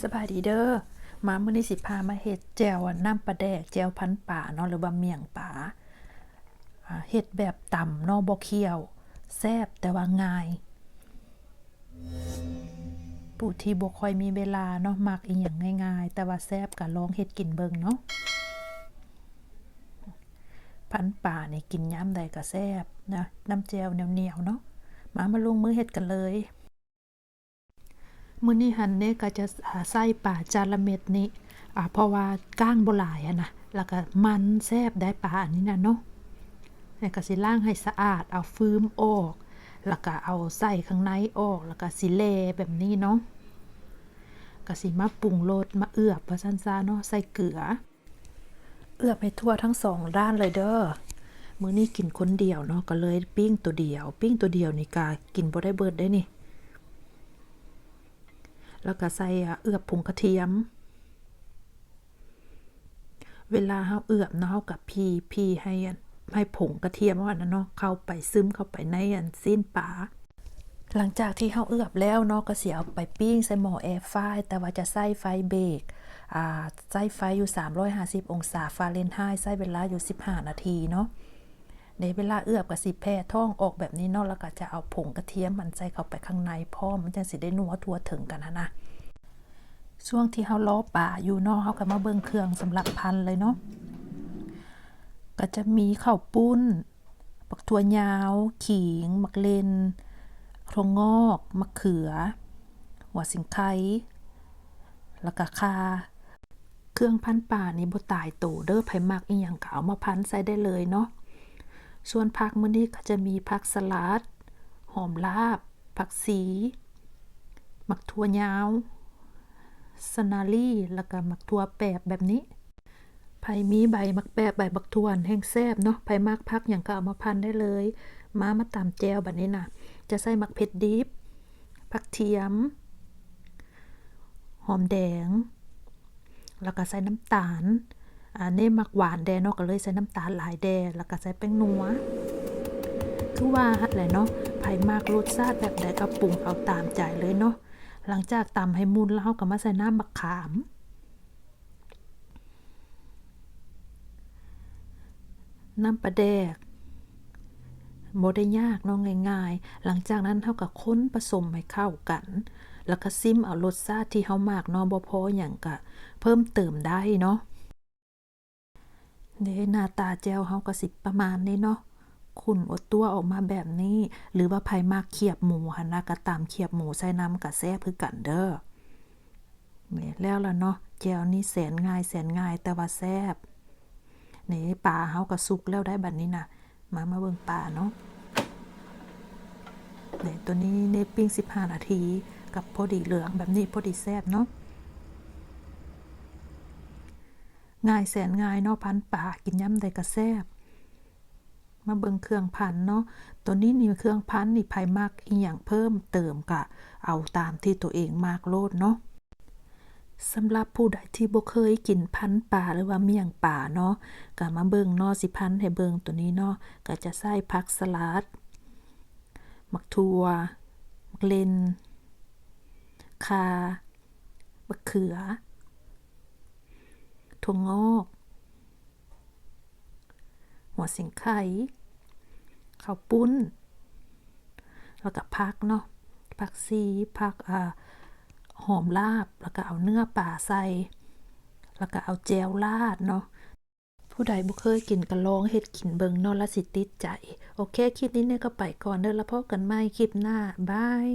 สบายดีเด้อมามื้อนี้สิพามาเฮ็ดแจ่วน้ำปลาแดกแจ่วพันป่าเนาะหรือว่าเมี่ยงป่าเฮ็ดแบบต่ำเนาะบ่เคี่ยวแซ่บแต่ว่าง่ายผู้ที่บ่ค่อยมีเวลาเนาะมักอีหยังง่าย ๆ แต่ว่าแซ่บก็ลองเฮ็ดกินเบิ่งเนาะพันป่านี่กินยามใดก็แซ่บนะน้ำแจ่วเหนียวๆเนาะมามาลงมือเฮ็ดกันเลย มื้อนี้หันเนี่ยก็จะอ่าใส่ป่าจานละเม็ดนี้อ่าเพราะว่าก้างบ่หลายอะนะแล้วก็มันแซ่บได้ป่าอันนี้นะเนาะแล้วก็สิล้างให้สะอาด เอาฟืมออก แล้วก็เอาใส่ข้างในออก แล้วก็สิเลแบบนี้เนาะก็สิมาปรุงรสมาเอือบว่าซั่นซาเนาะใส่เกลือ เอือบให้ทั่วทั้งสองด้านเลยเด้อมื้อนี้กินคนเดียวเนาะก็เลยปิ้งตัวเดียว ปิ้งตัวเดียวนี่กากินบ่ได้เบิดได้นี่ แล้วก็ใส่อเอือบผงกระเทียม เวลาเฮาเอือบเนาะเฮากับพีพีให้อันให้ผงกระเทียมว่านั้นเนาะเข้าไปซึมเข้าไปในอันสิ้นปลาหลังจากที่เฮาเอือบแล้วเนาะก็เสิเอาไปปิ้งใส่หม้อแอร์ไฟแต่ว่าจะใส่ไฟเบรกอ่าใส่ไฟอยู่ 350 องศาฟาเรนไฮต์ใส่เวลาอยู่ 15 นาทีเนาะ ในเวลาเอือบกับสิแพร่ท้องออกแบบนี้เนาะแล้วก็จะเอาผงกระเทียมมันใส่เข้าไปข้างในพร้อมมันจังสิได้นัวทั่วถึงกันนะนะช่วงที่เฮาล้อป่าอยู่นาะเฮาก็มาเบิ่งเครื่องสำหรับพันเลยเนาะก็จะมีข้าวปุ้นปักถั่วยาว ขิง มักเลนโครงงอก มะเขือ หัวสิงไคแล้วก็คา เครื่องพันป่านี่บ่ตายโตเด้อไผมักอีหยังก็เอามาพันใส่ได้เลยเนาะ ส่วนผักมื้อนี้ก็จะมีผักสลัด หอมลาบ ผักสีมักถั่วยาวสนาลี่แล้วก็มักถั่วแปบแบบนี้ไผมีใบมักแปบใบบักถั่วแห้งแซบเนาะไผมักผักอย่างก็เอามาพันได้เลยมามาตามแจวแบบนี้นะจะใส่มักเผ็ดดิบผักเทียม หอมแดง แล้วก็ใส่น้ำตาล เน่มักหวานแดเนาะก็เลยใส่น้ำตาลหลายแดแล้วก็ใส่แป้งนัวคือว่าฮัดแหละเนาะไผมากรสชาติแบบใดก็ปรุงเอาตามใจเลยเนาะหลังจากตำให้มุนแล้วเราก็มาใส่น้ำมะขาม น้ำปลาแดกบ่ได้ยากเนาะง่ายๆ หลังจากนั้นเท่ากับค้นผสมให้เข้ากัน แล้วก็ซิมเอารสชาติที่เฮามากเนาะบ่พออย่างก็เพิ่มเติมได้เนาะ เดหน้าตาแจวเฮาก็สิบประมาณนี้เนาะขุ่นอดตัวออกมาแบบนี้ หรือว่าไผมากเขียบหมูหันนะก็ตามเขียบหมูใส่น้ำกระแซ่บคือกันเด้อเนี่แล้วล่ะเนาะแจวนี่แสนง่ายแสนง่ายแต่ว่าแซ่บนี่ปลาเฮาก็สุกแล้วได้บัดนี้นะมามาเบิ่งปลาเนาะเนี่ตัวนี้ในปิ้ง15 นาที กับพอดีเหลืองแบบนี้พอดีแซ่บเนาะ ง่ายแสนง่ายเนาะพันป่ากินย่ำใดกระแซบมาเบิ่งเครื่องพันเนาะ ตัวนี้นี่เครื่องพันนี่ไผมากอีหยังเพิ่มเติมกะ เอาตามที่ตัวเองมากโลดเนาะสำหรับผู้ใดที่บ่เคยกินพันป่าหรือว่าเมี่ยงป่าเนาะก็มาเบิ่งเนาะสิพันให้เบิ่งตัวนี้เนาะก็จะใส่ผักสลัดมักทัวมักเลนคาบักเขือ ถั่วงอกหัวสิงไข่ข้าวปุ้น แล้วก็พักเนาะผักซีผักอ่าหอมลาบ แล้วก็เอาเนื้อป่าใส่ แล้วก็เอาแจวราดเนาะผู้ใดบ่เคยกินก็ลองเฮ็ดกินเบิงนาะและสิติดใจ โอเค คลิปนี้เนี่ยก็ไปก่อนเด้อแล้วพบกันใหม่คลิปหน้า บาย